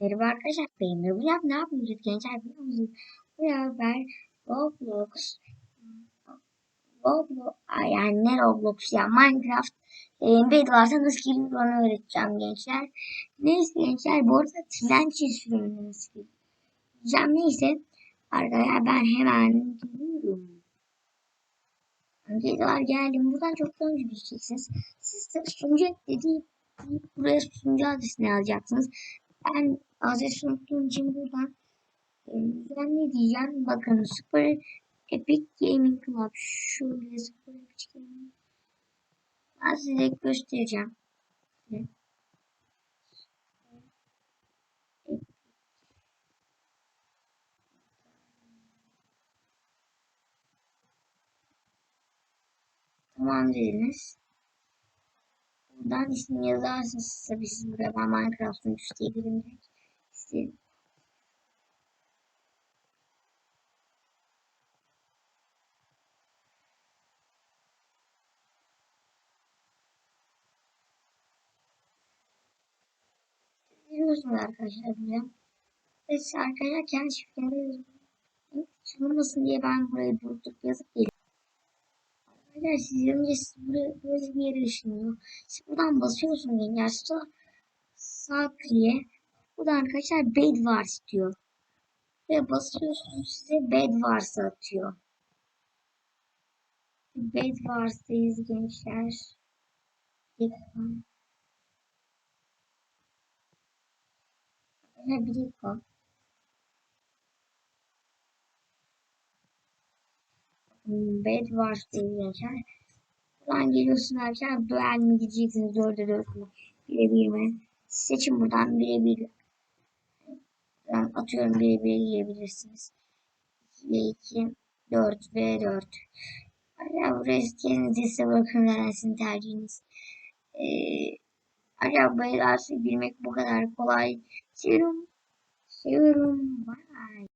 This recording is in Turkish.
Merhaba arkadaşlar benim de Burak ne yapıyoruz gençler biliyor musunuz? Beraber Roblox Roblox yani ne Roblox ya Minecraft e, bed varsa nasıl girilir onu öğreteceğim gençler. Neyse gençler bu arada Tlençi sürümünü nasıl gireceğim neyse arkadaşlar ben hemen giriyorum. Öncelikler geldim buradan çok önce düşeceksiniz. Siz de sunucu dediği buraya sunucu adresini alacaksınız. Ben adresi unuttuğum için buradan ben ne diyeceğim? Bakın Super Epic Gaming Club. Şöyle Super Epic Gaming. Ben size göstereceğim. Tamam dediniz. Buradan ismini yazarsınız. Tabii siz buraya ben Minecraft sunucusu diye Biliyorsunuz arkadaşlar buraya. Evet arkadaşlar kendi şifreleri. Çalınmasın diye ben burayı durdurup yazıp geliyorum. Arkadaşlar siz önce buraya böyle bir yere ışınlıyor. Siz buradan basıyorsunuz yani sağ, sağ kliğe. Buradan arkadaşlar bed wars diyor. Ve basıyorsunuz size bed wars atıyor. Bed wars'tayız gençler. Lütfen. Ne bir dakika. Bed Wars diye geçer. Buradan geliyorsun arkadaşlar. Duel mi gideceksiniz? 4'e 4 mü? Birebir mi? Seçin buradan birebir. Ben atıyorum birebir girebilirsiniz. 2 2 4 ve 4. Hala buraya kendinize size bırakın neresini tercihiniz. Ee, Acaba bayılarsa girmek bu kadar kolay. Seviyorum. Seviyorum. Bye.